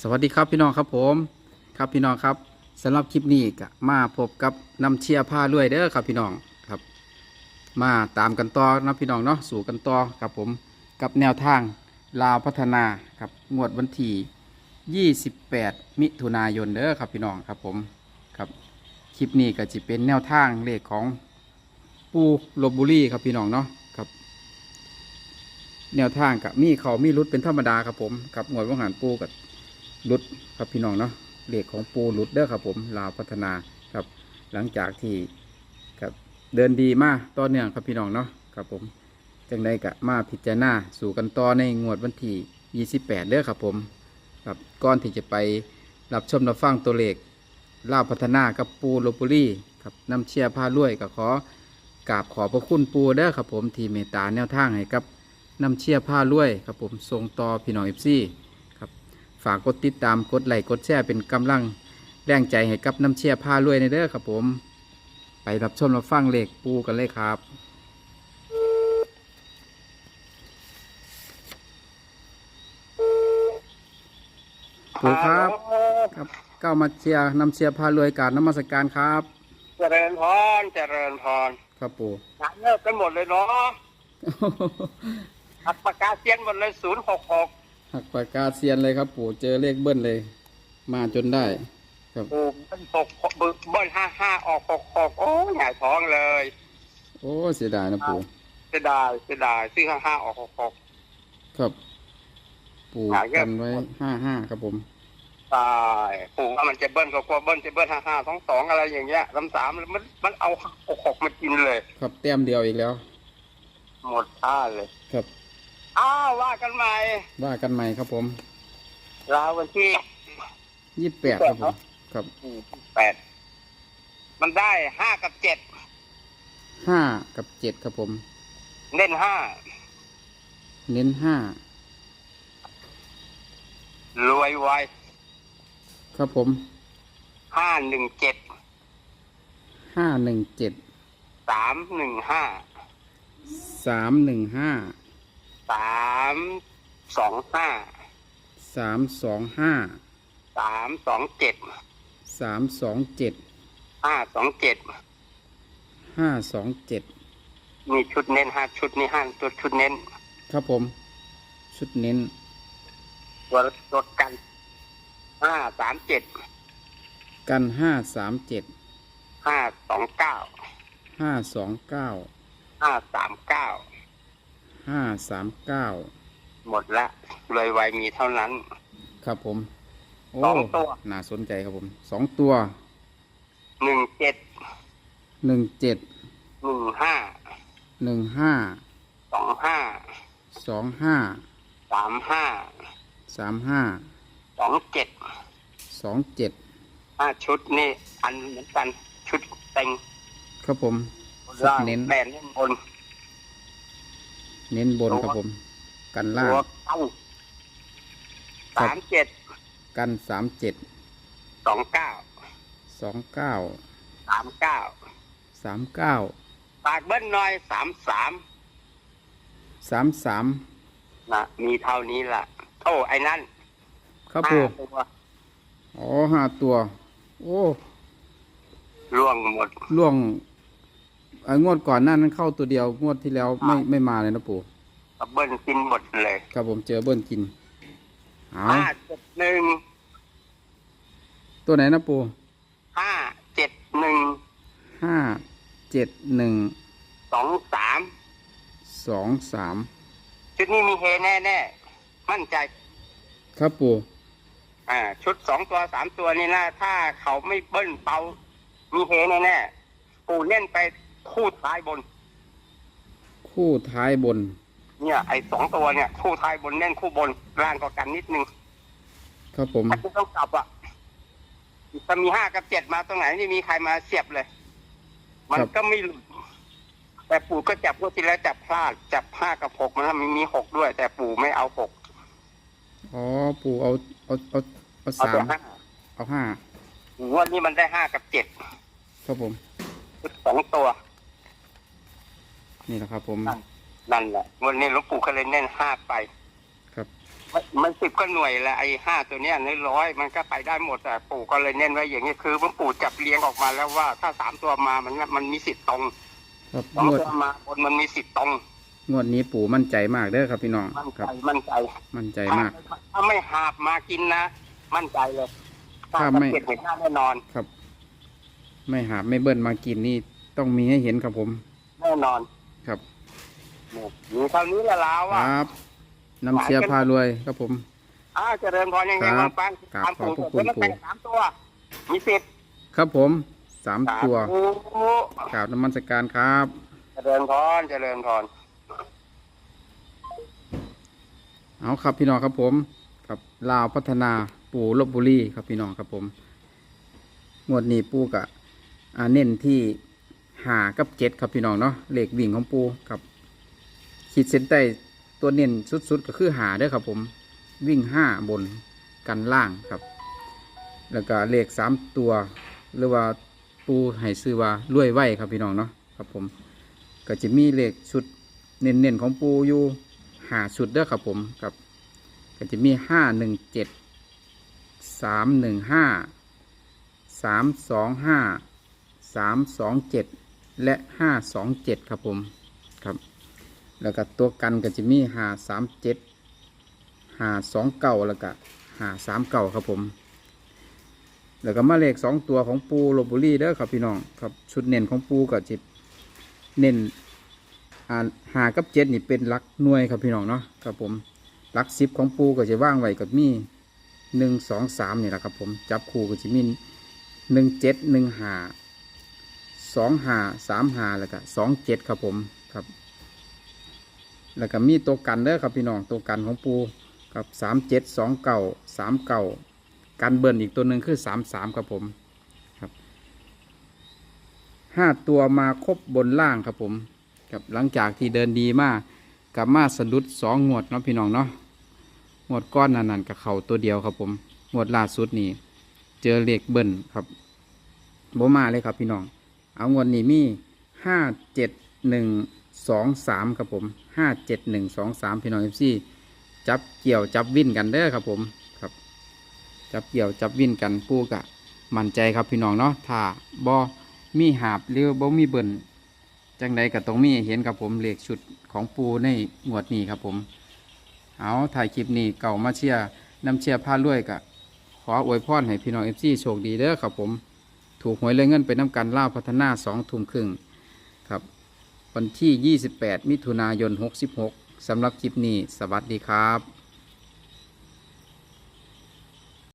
สวัสดีครับพี่น้องครับผมครับพี่น้องครับสำหรับคลิปนี้ก็มาพบกับน้ำเชียร์ผ้าลวยเด้อครับพี่น้องครับ มาตามกันต่อนะพี่น้องเนาะสู่กันต่อครับผมกับแนวทางลาวพัฒนาครับงวดวันที่28 มิถุนายนเด้อครับพี่น้องครับผมครับคลิปนี้ก็จะเป็นแนวทางเลขของปูลบบุรีครับพี่น้องเนาะครับแนวทางกับมีเขามีรุดเป็นธรรมดาครับผมกับงวดวังหันปูกับ รุดครับพี่น้องเนาะเหลขของปูรุดเด้อครับผมลาวพัฒนาครับ หลังจากที่ครับเดินดีมากต่อเนื่องครับพี่น้องเนาะครับผมจังใดกะมาพิจารณาสู่กันต่อในงวดวันที่28เด้อครับผมครับก่อนที่จะไปรับชมรับฟังตัวเลขลาวพัฒนากับปูโลบุรีครับน้ำเชียร์พาลุวยก็ขอกราบขอพระคุณปูเด้อครับผมที่เมตตาแนวทางให้กับนำเชียร์ผ้าลวยครับผมส่งต่อพี่น้องเอฟซี ฝากกดติดตามกดไลค์กดแชร์เป็นกำลังแรงใจให้กับน้ำเชียร์ผ้าลวยในเด้อครับผม ไปรับชมรับฟังเลขปูกันเลยครับ ปูครับ ครับก้ามาเชียร์นำเชียร์ผ้ารวยการนมัสการครับ เจริญพรเจริญพรครับปูงานเลิกกันหมดเลยเนาะอัดปากกาเซียนหมดเลยศูนย์หกหก หักปากกาเซียนเลยครับปูเจอเลขเบิ้ลเลย มาจนได้ ครับปูเป็นหกหกเบิ้ลห้าห้าออกหกหกโอ้ยหงายท้องเลยโอ้เสียดายนะปูเสียดายเสียดายซื้อห้าห้าออกหกหก ครับ ปูหาเงินกันไว้ห้าห้าครับผมตายปูว่ามันจะเบิ้ลก็กลัวเบิ้ลจะเบิ้ลห้าห้าสองสองอะไรอย่างเงี้ยลำสามมันมันเอาหกหกมากินเลย ครับแต้มเดียวอีกแล้ว หมดท่าเลย ครับ อ้าวว่ากันใหม่ว่ากันใหม่ครับผมราววันที่ยี่สิบแปดครับผมครับแปดมันได้ห้ากับเจ็ดห้ากับเจ็ดครับผมเล่นห้าเน้นห้ารวยไวครับผมห้าหนึ่งเจ็ดห้าหนึ่งเจ็ดสามหนึ่งห้าสามหนึ่งห้า สามสองห้าสามสองห้าสามสองเจ็ดสามสองเจ็ดห้าสองเจ็ดห้าสองเจ็ดมีชุดเน้นห้าชุดนี่ห้าตัวชุดเน้น ครับผม ชุดเน้นตัวตัวกันห้าสามเจ็ดกันห้าสามเจ็ดห้าสองเก้าห้าสองเก้าห้าสามเก้า ห้าสามเก้าหมดละรวยไวมีเท่านั้น ครับผมโอ้สองตัว น่าสนใจครับผมสองตัวหนึ่งเจ็ดหนึ่งเจ็ดหนึ่งห้าหนึ่งห้าสองห้าสองห้าสามห้าสามห้าสองเจ็ดสองเจ็ดห้าชุดนี่อันเหมือนกันชุดเต็งครับผมชุดล่างเน้น แบนเล่นบน เน้นบนครับผม กันล่าง ตัวตั้งครับ สามเจ็ดกันสามเจ็ดสองเก้าสองเก้าสามเก้าสามเก้าปากเบิ้ลหน่อยสามสามสามสามนะมีเท่านี้ล่ะโอ้ไอ้นั่นครับห้าปูตัวอ๋อห้าตัว โอ้ร่วงหมดล่วง ไอ้งวดก่อนหน้านั้นเข้าตัวเดียวงวดที่แล้วไม่ไม่มาเลยนะปู่เบิ้ลกินหมดเลยครับผมเจอเบิ้ลกินเอาห้าเจ็ดหนึ่งตัวไหนนะปู่ห้าเจ็ดหนึ่งห้าเจ็ดหนึ่งสองสามสองสามชุดนี้มีเฮแน่แน่ๆมั่นใจ ครับปู่อ่า ชุดสองตัวสามตัวนี่นะถ้าเขาไม่เบิ้ลเป่ามีเฮแน่แน่ๆปูเน่นไป คู่ท้ายบน คู่ท้ายบน เนี่ยไอ้สองตัวเนี่ยคู่ท้ายบนเน่นคู่บนล่างก็กันนิดนึงครับผมถ้าคุณต้องกลับอะถ้ามีห้ากับเจ็ดมาตรงไหนไม่มีใครมาเสียบเลย มันก็ไม่หลุดแต่ปู่ก็จับพวกที่แล้วจับพลาดจับห้ากับหกมันมีมีหกด้วย แต่ปู่ไม่เอาหกอ๋อปู่เอาเอาเอาเอาเอาสาแต่มห้าเอาห้างวดนี้มันได้ห้ากับเจ็ดครับผมสองตัว นี่แหละครับ ผม นั่นแหละงวันนี้หลวงปู่ก็เลยเน้นห้าไปครับ มันมันสิบก็หน่วยแหละไอ้ห้าตัวเนี้ยในร้อยมันก็ไปได้หมดแต่ปู่ก็เลยเน้นไว้อย่างนี้คือมันปู่จับเรียงออกมาแล้วว่าถ้าสามตัวมามันมันมีสิทธิ์ตรงครับสองงวดตัวมาบนมันมีสิทธิ์ตรงงวดนี้ปู่มั่นใจมากเด้อครับพี่น้องมั่นคใจรับ มั่นใจ มั่นใจถ้ามาก ถ้าไม่หาบมากินนะ มั่นใจเลยถ้าไม่เก็บเห็นหน้าแน่นอน ครับ ไม่หาไม่เบิ้ลมากินนี่ต้องมีให้เห็นครับผม แน่นอน ครับเนี่ยมีเท่านี้ละลาวคอะรับน้ำเชียร์พารวยครับผมอ้าวเจริญพรยังไงครับบ้างปังครับตามปู่ขอบพระคุณแล้วปู่แต่สามตัว มีสิทธิ์ครับผมสามตัวโอ้กราบน้ำมันสการครับ เจริญพรเจริญพร เอาครับพี่น้องครับผมครับลาวพัฒนาปู่ลบบุรีครับพี่น้องครับผมงวดนี้ปู่กะอ่าเน้นที่ หากับเจ็ดครับพี่น้องเนาะเลขวิ่งของปู่ครับขีดเส้นใต้ตัวเน้นสุดๆก็คือหาเด้อครับผมวิ่งห้าบนกันล่างครับ แล้วก็เลขสามตัวหรือว่าปูให้ซื้อว่ารวยไหวครับพี่น้องเนาะครับผมก็จะมีเลขชุดเน้นๆของปูอยู่หาชุดเด้อครับผมครับก็จะมีห้าหนึ่งเจ็ดสามหนึ่งห้าสามสองห้าสามสองเจ็ด และห้าสองเจ็ดครับผมครับ แล้วก็ตัวกันก็จะมีหาสามเจ็ดหาสองเก้าแล้วก็หาสามเก้าครับผม แล้วก็มาเลขสองตัวของปูโรบุรีเด้อครับพี่น้องครับชุดเน้นของปูก็จิเน้นอ่าหากับเจ็ดนี่เป็นลักหน่วยครับพี่น้องเนาะครับผมลักสิบของปูก็จะว่างไว้กับมีหนึ่งสองสามนี่แหละครับผมจับคู่ก็จะมีหนึ่งเจ็ดหนึ่งหา สองหาสามหาแล้วก็สองเจ็ดครับผมครับ แล้วก็มีตัวกันเด้อครับพี่น้องตัวกันของปูกับสามเจ็ดสองเก่าสามเก่าการเบิร์นอีกตัวหนึ่งคือสามสามครับผมครับห้าตัวมาครบบนล่างครับผมครับหลังจากที่เดินดีมากกลับมาสะดุดสองงวดเนาะพี่น้องเนาะงวดก้อนนันนันกับเขาตัวเดียวครับผมงวดล่าสุดนี่เจอเลขเบิร์นครับโบมาเลยครับพี่น้อง เอางวดนี้มีห้าเจ็ดหนึ่งสองสามครับผมห้าเจ็ดหนึ่งสองสามพี่น้องเอฟซีจับเกี่ยวจับวิ่นกันเด้อครับผมครับ จับเกี่ยวจับวิ่นกันปูกะมั่นใจครับพี่น้องเนาะถ้าบอมีหาบหรือบ่มีเบิ่นจังใดก็ต้องมีเห็นครับผมเหลขชุดของปูในงวดนี้ครับผม เอาถ่ายคลิปนี้เก่ามาเชียร์นำเชียร์ผ้าลวยกะขออวยพรให้พี่น้องเอฟซีโชคดีเด้อครับผม ถูกหวยเลยเงินไปน้ำกันเล่าพัฒนาสองทุ่มครึ่งครับ วันที่ 28 มิถุนายน 66สำหรับคลิปนี้ สวัสดีครับ